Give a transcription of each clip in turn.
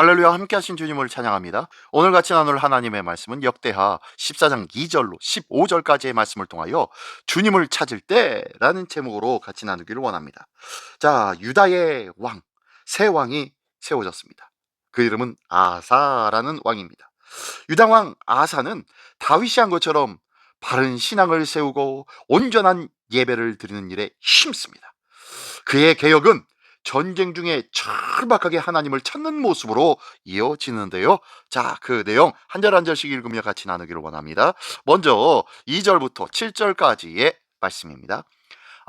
할렐루야 함께 하신 주님을 찬양합니다. 오늘 같이 나눌 하나님의 말씀은 역대하 14장 2절로 15절까지의 말씀을 통하여 주님을 찾을 때라는 제목으로 같이 나누기를 원합니다. 자, 유다의 왕, 새 왕이 세워졌습니다. 그 이름은 아사라는 왕입니다. 유다 왕 아사는 다윗이 한 것처럼 바른 신앙을 세우고 온전한 예배를 드리는 일에 힘씁니다. 그의 개혁은 전쟁 중에 철박하게 하나님을 찾는 모습으로 이어지는데요. 자, 그 내용 한 절 한 절씩 읽으며 같이 나누기를 원합니다. 먼저 2절부터 7절까지의 말씀입니다.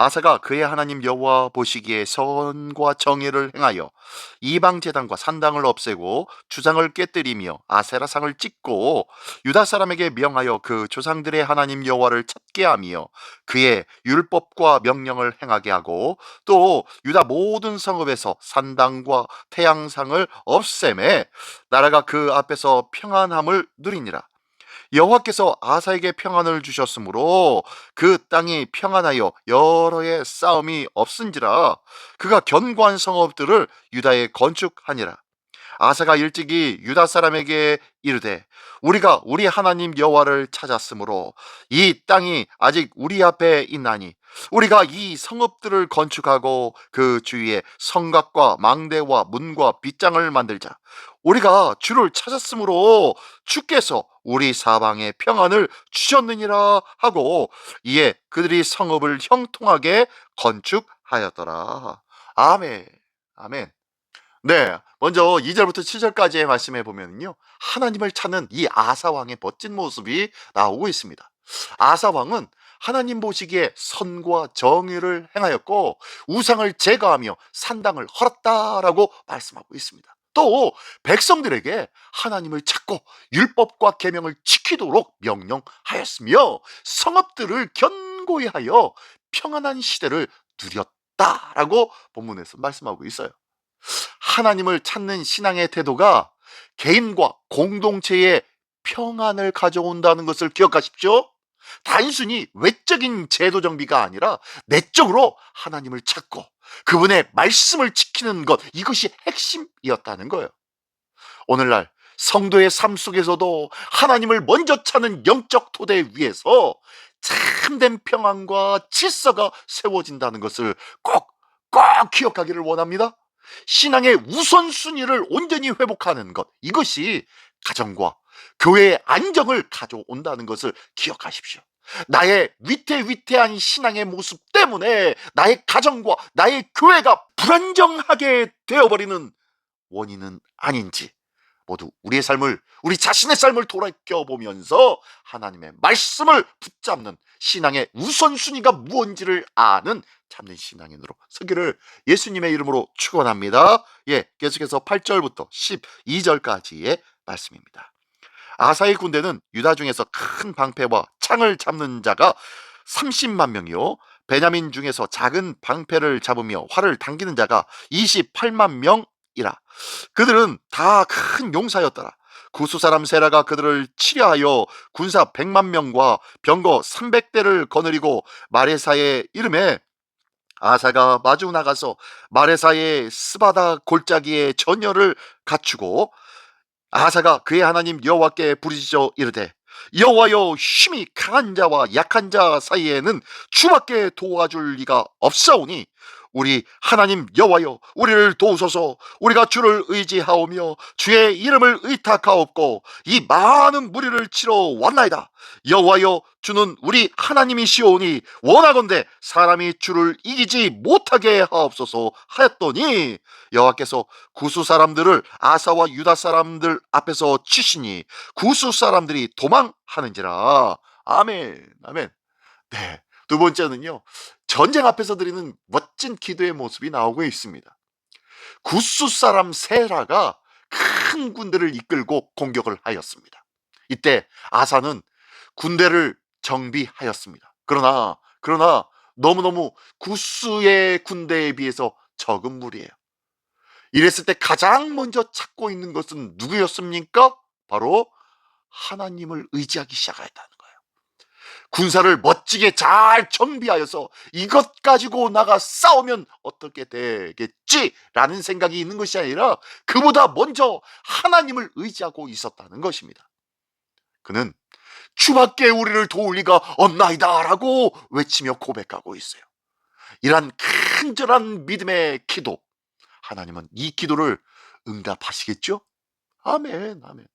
아사가 그의 하나님 여호와 보시기에 선과 정의를 행하여 이방 제단과 산당을 없애고 주상을 깨뜨리며 아세라 상을 찍고 유다 사람에게 명하여 그 조상들의 하나님 여호와를 찾게 하며 그의 율법과 명령을 행하게 하고 또 유다 모든 성읍에서 산당과 태양상을 없애매 나라가 그 앞에서 평안함을 누리니라. 여호와께서 아사에게 평안을 주셨으므로 그 땅이 평안하여 여러 해 싸움이 없은지라 그가 견고한 성읍들을 유다에 건축하니라. 아사가 일찍이 유다 사람에게 이르되 우리가 우리 하나님 여호와를 찾았으므로 이 땅이 아직 우리 앞에 있나니 우리가 이 성읍들을 건축하고 그 주위에 성곽과 망대와 문과 빗장을 만들자. 우리가 주를 찾았으므로 주께서 우리 사방에 평안을 주셨느니라 하고 이에 그들이 성읍을 형통하게 건축하였더라. 아멘. 아멘 네, 먼저 2절부터 7절까지의 말씀해 보면요. 하나님을 찾는 이 아사 왕의 멋진 모습이 나오고 있습니다. 아사 왕은 하나님 보시기에 선과 정의를 행하였고 우상을 제거하며 산당을 헐었다라고 말씀하고 있습니다. 또 백성들에게 하나님을 찾고 율법과 계명을 지키도록 명령하였으며 성읍들을 견고히 하여 평안한 시대를 누렸다라고 본문에서 말씀하고 있어요. 하나님을 찾는 신앙의 태도가 개인과 공동체의 평안을 가져온다는 것을 기억하십시오. 단순히 외적인 제도 정비가 아니라 내적으로 하나님을 찾고 그분의 말씀을 지키는 것 이것이 핵심이었다는 거예요. 오늘날 성도의 삶 속에서도 하나님을 먼저 찾는 영적 토대 위에서 참된 평안과 질서가 세워진다는 것을 꼭, 꼭 기억하기를 원합니다. 신앙의 우선순위를 온전히 회복하는 것 이것이 가정과 교회의 안정을 가져온다는 것을 기억하십시오. 나의 위태위태한 신앙의 모습 때문에 나의 가정과 나의 교회가 불안정하게 되어버리는 원인은 아닌지 모두 우리의 삶을 우리 자신의 삶을 돌아껴보면서 하나님의 말씀을 붙잡는 신앙의 우선순위가 무언지를 아는 참된 신앙인으로 서기를 예수님의 이름으로 축원합니다. 예, 계속해서 8절부터 12절까지의 말씀입니다. 아사의 군대는 유다 중에서 큰 방패와 창을 잡는 자가 30만 명이요. 베냐민 중에서 작은 방패를 잡으며 활을 당기는 자가 28만 명이라. 그들은 다 큰 용사였더라. 구수 사람 세라가 그들을 치려하여 군사 100만 명과 병거 300대를 거느리고 마레사의 이름에 아사가 마주 나가서 마레사의 스바다 골짜기에 전열을 갖추고 아사가 그의 하나님 여호와께 부르짖어 이르되 여호와여 힘이 강한 자와 약한 자 사이에는 주밖에 도와줄 리가 없사오니 우리 하나님 여호와여 우리를 도우소서. 우리가 주를 의지하오며 주의 이름을 의탁하옵고 이 많은 무리를 치러 왔나이다. 여호와여 주는 우리 하나님이시오니 원하건대 사람이 주를 이기지 못하게 하옵소서 하였더니 여호와께서 구수 사람들을 아사와 유다 사람들 앞에서 치시니 구수 사람들이 도망하는지라. 아멘 아멘. 네 두 번째는요 전쟁 앞에서 드리는 멋진 기도의 모습이 나오고 있습니다. 구스 사람 세라가 큰 군대를 이끌고 공격을 하였습니다. 이때 아사는 군대를 정비하였습니다. 그러나 그러나 너무너무 구스의 군대에 비해서 적은 무리예요. 이랬을 때 가장 먼저 찾고 있는 것은 누구였습니까? 바로 하나님을 의지하기 시작하였다는 거예요. 군사를 멋지게 잘 정비하여서 이것 가지고 나가 싸우면 어떻게 되겠지라는 생각이 있는 것이 아니라 그보다 먼저 하나님을 의지하고 있었다는 것입니다. 그는 주밖에 우리를 도울 리가 없나이다라고 외치며 고백하고 있어요. 이러한 간절한 믿음의 기도 하나님은 이 기도를 응답하시겠죠? 아멘, 아멘.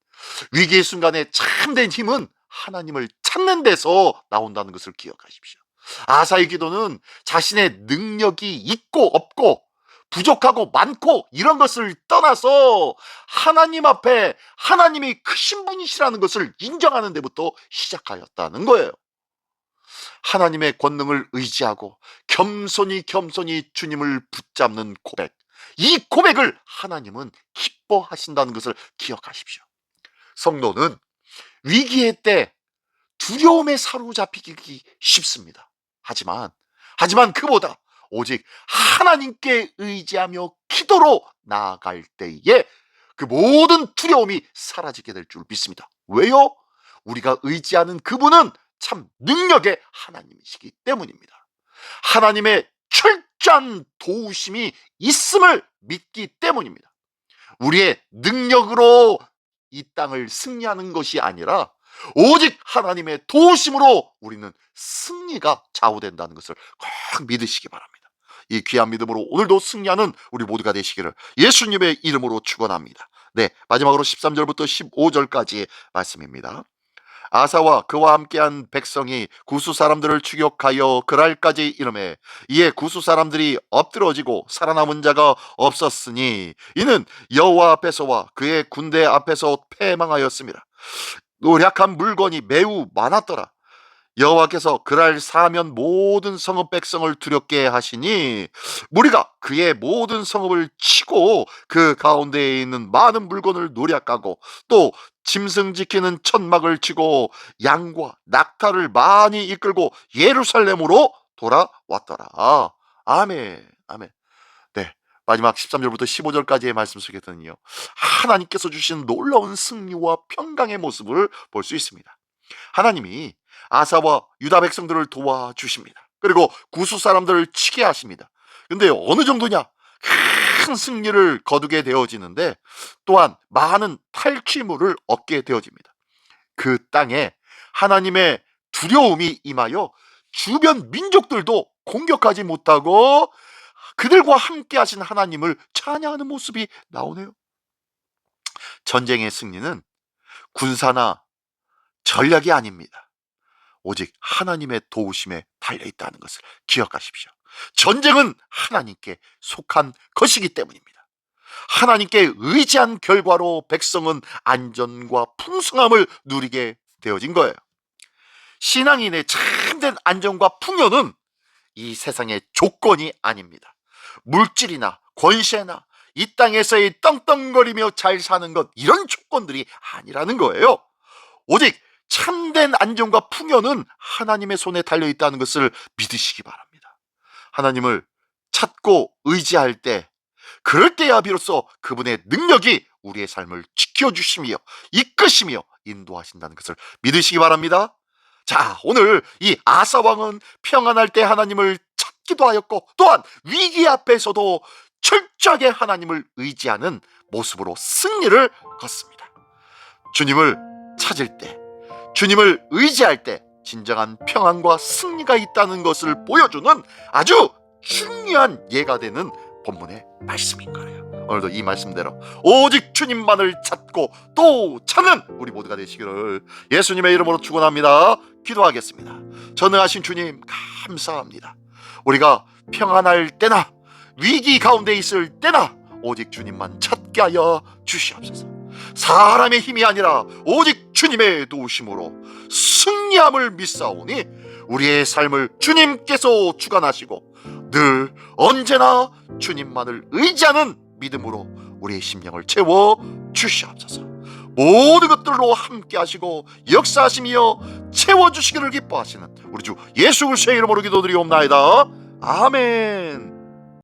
위기의 순간에 참된 힘은 하나님을 찾는 데서 나온다는 것을 기억하십시오. 아사의 기도는 자신의 능력이 있고 없고 부족하고 많고 이런 것을 떠나서 하나님 앞에 하나님이 크신 분이시라는 것을 인정하는 데부터 시작하였다는 거예요. 하나님의 권능을 의지하고 겸손히 겸손히 주님을 붙잡는 고백. 이 고백을 하나님은 기뻐하신다는 것을 기억하십시오. 성도는 위기의 때 두려움에 사로잡히기 쉽습니다. 하지만, 하지만 그보다 오직 하나님께 의지하며 기도로 나아갈 때에 그 모든 두려움이 사라지게 될 줄 믿습니다. 왜요? 우리가 의지하는 그분은 참 능력의 하나님이시기 때문입니다. 하나님의 철저한 도우심이 있음을 믿기 때문입니다. 우리의 능력으로 이 땅을 승리하는 것이 아니라 오직 하나님의 도우심으로 우리는 승리가 좌우된다는 것을 꼭 믿으시기 바랍니다. 이 귀한 믿음으로 오늘도 승리하는 우리 모두가 되시기를 예수님의 이름으로 축원합니다. 네, 마지막으로 13절부터 15절까지의 말씀입니다. 아사와 그와 함께한 백성이 구수 사람들을 추격하여 그랄까지 이름에 이에 구수 사람들이 엎드러지고 살아남은 자가 없었으니 이는 여호와 앞에서와 그의 군대 앞에서 패망하였습니다. 노력한 물건이 매우 많았더라. 여호와께서 그날 사면 모든 성읍 백성을 두렵게 하시니 무리가 그의 모든 성읍을 치고 그 가운데에 있는 많은 물건을 노략하고 또 짐승 지키는 천막을 치고 양과 낙타를 많이 이끌고 예루살렘으로 돌아왔더라. 아멘. 아멘. 네. 마지막 13절부터 15절까지의 말씀 속에서는요. 하나님께서 주신 놀라운 승리와 평강의 모습을 볼 수 있습니다. 하나님이 아사와 유다 백성들을 도와주십니다. 그리고 구수 사람들을 치게 하십니다. 근데 어느 정도냐? 큰 승리를 거두게 되어지는데 또한 많은 탈취물을 얻게 되어집니다. 그 땅에 하나님의 두려움이 임하여 주변 민족들도 공격하지 못하고 그들과 함께 하신 하나님을 찬양하는 모습이 나오네요. 전쟁의 승리는 군사나 전략이 아닙니다. 오직 하나님의 도우심에 달려 있다는 것을 기억하십시오. 전쟁은 하나님께 속한 것이기 때문입니다. 하나님께 의지한 결과로 백성은 안전과 풍성함을 누리게 되어진 거예요. 신앙인의 참된 안전과 풍요는 이 세상의 조건이 아닙니다. 물질이나 권세나 이 땅에서의 떵떵거리며 잘 사는 것 이런 조건들이 아니라는 거예요. 오직 참된 안정과 풍요는 하나님의 손에 달려 있다는 것을 믿으시기 바랍니다. 하나님을 찾고 의지할 때 그럴 때야 비로소 그분의 능력이 우리의 삶을 지켜주시며 이끄시며 인도하신다는 것을 믿으시기 바랍니다. 자, 오늘 이 아사왕은 평안할 때 하나님을 찾기도 하였고 또한 위기 앞에서도 철저하게 하나님을 의지하는 모습으로 승리를 걷습니다. 주님을 찾을 때, 주님을 의지할 때 진정한 평안과 승리가 있다는 것을 보여주는 아주 중요한 예가 되는 본문의 말씀인 거예요. 오늘도 이 말씀대로 오직 주님만을 찾고 또 찾는 우리 모두가 되시기를 예수님의 이름으로 축원합니다. 기도하겠습니다. 전능하신 주님 감사합니다. 우리가 평안할 때나 위기 가운데 있을 때나 오직 주님만 찾게 하여 주시옵소서. 사람의 힘이 아니라 오직 주님의 도우심으로 승리함을 믿사오니 우리의 삶을 주님께서 주관하시고 늘 언제나 주님만을 의지하는 믿음으로 우리의 심령을 채워 주시옵소서. 모든 것들로 함께 하시고 역사하시며 채워 주시기를 기뻐하시는 우리 주 예수 그리스도의 이름으로 기도드리옵나이다. 아멘.